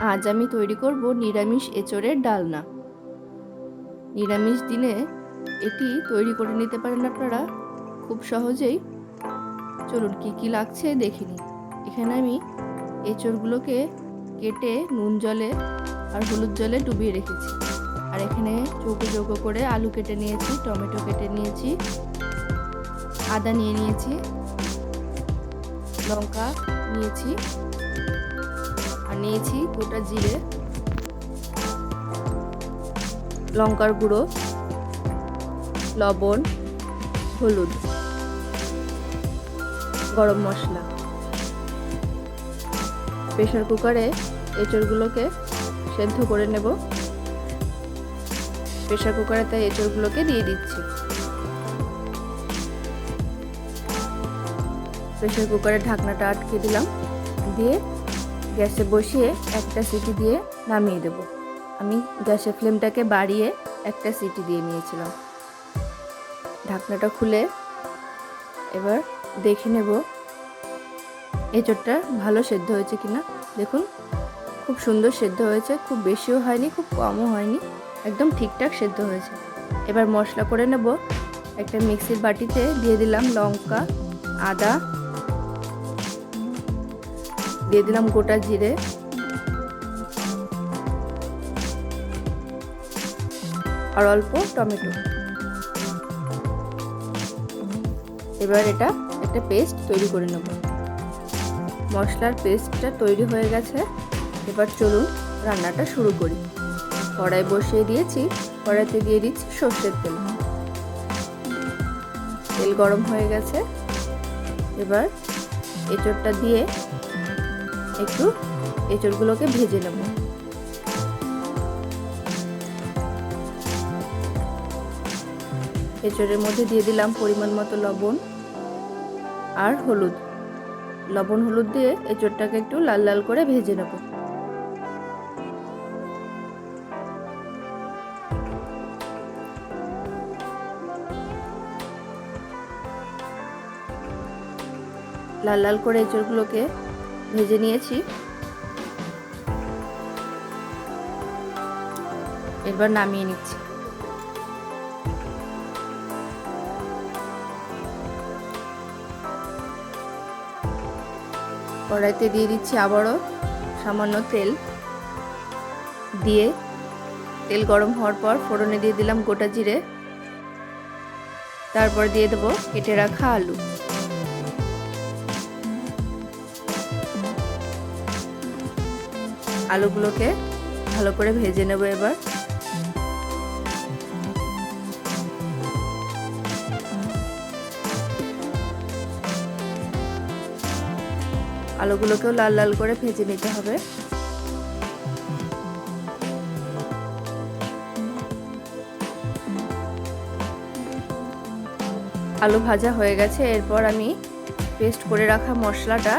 আজ আমি তৈরি করব নিরামিষ এঁচড়ের ডালনা। নিরামিষ দিনে এটি তৈরি করে নিতে পারেন আপনারা খুব সহজেই। চলুন কি কি লাগছে দেখিনি এখানে আমি এঁচড়গুলোকে কেটে নুন জলে আর হলুদ জলে ডুবিয়ে রেখেছি। আর এখানে চৌকো চৌকো করে আলু কেটে নিয়েছি, টমেটো কেটে নিয়েছি, আদা নিয়ে নিয়েছি, লঙ্কা নিয়েছি। নিয়েছি গোটা জিরে, লঙ্কার গুঁড়ো, লবণ, হলুদ, গরম মশলা। প্রেশার কুকারে এঁচড়গুলোকে সেদ্ধ করে নেব। প্রেশার কুকারে তাই এঁচড়গুলোকে দিয়ে দিচ্ছি। প্রেশার কুকারের ঢাকনাটা আটকে দিলাম। দিয়ে গ্যাসে বসিয়ে একটা সিটি দিয়ে নামিয়ে দেব। আমি গ্যাসের ফ্লেমটাকে বাড়িয়ে একটা সিটি দিয়ে নিয়েছিলাম। ঢাকনাটা খুলে এবার দেখে নেব, এঁচড়টা ভালো সেদ্ধ হয়েছে কিনা। দেখুন, খুব সুন্দর সেদ্ধ হয়েছে, খুব বেশিও হয়নি, খুব কমও হয়নি, একদম ঠিকঠাক সেদ্ধ হয়েছে। এবার মশলা করে নেব, একটা মিক্সির বাটিতে দিয়ে দিলাম লঙ্কা, আদা দিয়ে দিলাম গোটা জিরে। আর অল্প টমেটো। এবার এটা একটা পেস্ট তৈরি করে নেব। মশলার পেস্টটা তৈরি হয়ে গেছে। এবার চলুন রান্নাটা শুরু করি। কড়াই বসিয়ে দিয়েছি। কড়াইতে দিয়ে দিচ্ছি সর্ষের তেল। তেল গরম হয়ে গেছে। এবার এঁচড়টা দিয়ে একটু এঁচড়গুলোকে ভেজে নেব। এঁচড়ের মধ্যে দিয়ে দিলাম পরিমাণ মতো লবণ আর হলুদ। লবণ হলুদ দিয়ে এঁচড়টাকে একটু লাল লাল করে ভেজে নেব। লাল লাল করে এঁচড়গুলোকে ভেজে নিয়েছি। এবার নামিয়ে নিচ্ছি। কড়াইতে দিয়ে দিচ্ছি আবারও সামান্য তেল। দিয়ে তেল গরম হওয়ার পর ফোড়নে দিয়ে দিলাম গোটা জিরে। তারপর দিয়ে দেবো কেটে রাখা আলু। আলুগুলোকে ভালো করে ভেজে নেব এবার। আলুগুলোকেও লাল লাল করে ভেজে নিতে হবে। আলু ভাজা হয়ে গেছে, এরপর আমি পেস্ট করে রাখা মশলাটা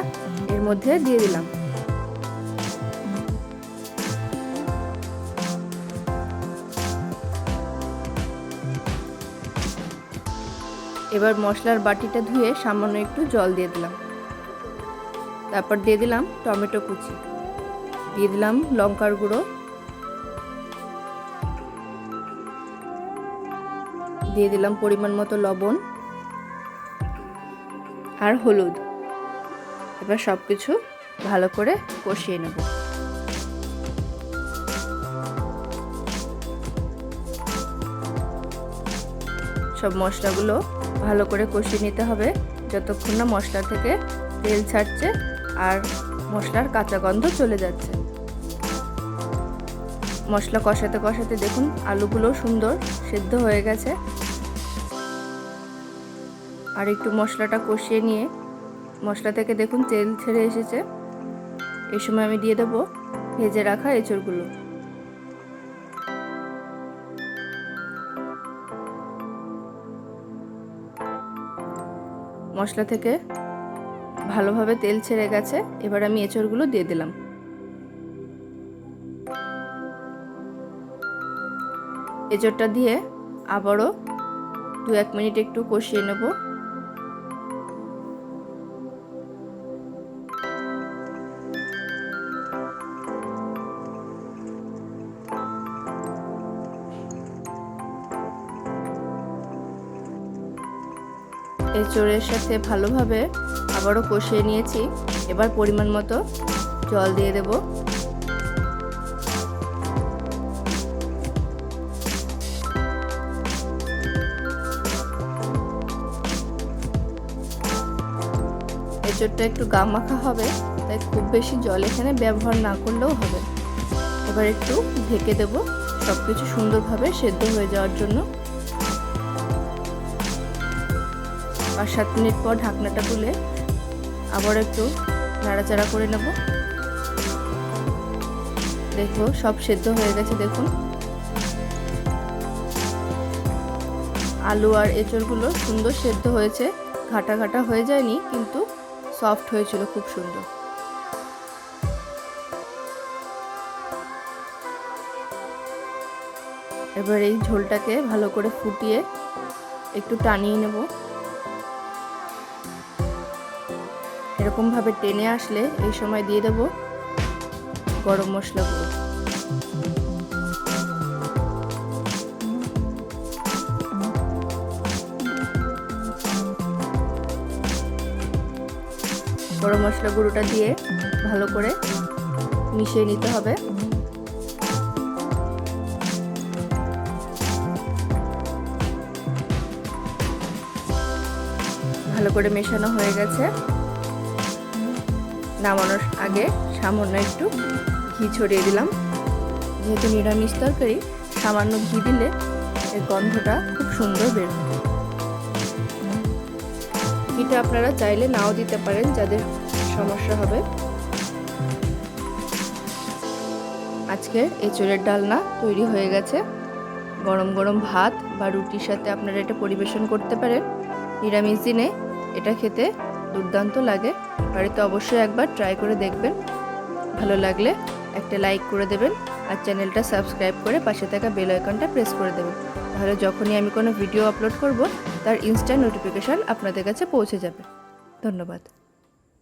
এর মধ্যে দিয়ে দিলাম। এবার মশলার বাটিটা ধুয়ে সামান্য একটু জল দিয়ে দিলাম। তারপর দিয়ে দিলাম টমেটো কুচি। দিয়ে দিলাম লঙ্কার গুঁড়ো। দিয়ে দিলাম পরিমাণ মতো লবণ আর হলুদ। এবার সব কিছু ভালো করে কষিয়ে নেব। সব মশলাগুলো ভালো করে কষিয়ে নিতে হবে। যতক্ষণ না মশলা থেকে তেল ছাড়ছে আর মশলার কাঁচা গন্ধ চলে যাচ্ছে। মশলা কষাতে কষাতে দেখুন আলুগুলো সুন্দর সেদ্ধ হয়ে গেছে। আর একটু মশলাটা কষিয়ে নিয়ে মশলা থেকে দেখুন তেল ছেড়ে এসেছে। এই সময় আমি দিয়ে দেবো ভেজে রাখা এঁচড়গুলো। মশলা থেকে ভালোভাবে তেল ছেড়ে গেছে। এবার আমি এঁচড়গুলো দিয়ে দিলাম। এঁচড়টা দিয়ে আবারও দু এক মিনিট একটু কষিয়ে নেব। এঁচড়ের সাথে ভালোভাবে আবারও কষিয়ে নিয়েছি। এবার পরিমাণ মতো জল দিয়ে দেব। এঁচড়টা একটু গা মাখা হবে, তাই খুব বেশি জল এখানে ব্যবহার না করলেও হবে। এবার একটু ঢেকে দেব। সব কিছু সুন্দরভাবে সেদ্ধ হয়ে যাওয়ার জন্য। পাঁচ সাত মিনিট পর ঢাকনাটা তুলে আবার একটু নাড়াচাড়া করে নেব। দেখো, সব সেদ্ধ হয়ে গেছে, দেখুন। আলু আর এঁচড়গুলো সুন্দর সেদ্ধ হয়েছে। ঘাটা ঘাটা হয়ে যায়নি, কিন্তু সফট হয়েছিল খুব সুন্দর। এবার এই ঝোলটাকে ভালো করে ফুটিয়ে একটু টানিয়ে নেব। এরকমভাবে টেনে আসলে এই সময় দিয়ে দেব গরম মশলা গুঁড়ো। গরম মশলা গুঁড়োটা দিয়ে ভালো করে মিশিয়ে নিতে হবে। ভালো করে মেশানো হয়ে গেছে। নামানোর আগে সামান্য একটু ঘি ছড়িয়ে দিলাম। যেহেতু নিরামিষ তরকারি, সামান্য ঘি দিলে এর গন্ধটা খুব সুন্দর বের ঘিটা আপনারা চাইলে নাও দিতে পারেন, যাদের সমস্যা হবে। আজকে এঁচড়ের ডালনা তৈরি হয়ে গেছে। গরম গরম ভাত বা রুটির সাথে আপনারা এটা পরিবেশন করতে পারেন। নিরামিষ দিনে এটা খেতে দুর্দান্ত লাগে। বাড়িতে অবশ্যই একবার ট্রাই করে দেখবেন। ভালো লাগলে একটা লাইক করে দেবেন আর চ্যানেলটা সাবস্ক্রাইব করে পাশে থাকা বেল আইকনটা প্রেস করে দেবেন। তাহলে যখনই আমি কোনো ভিডিও আপলোড করব, তার ইনস্ট্যান্ট নোটিফিকেশান আপনাদের কাছে পৌঁছে যাবে। ধন্যবাদ।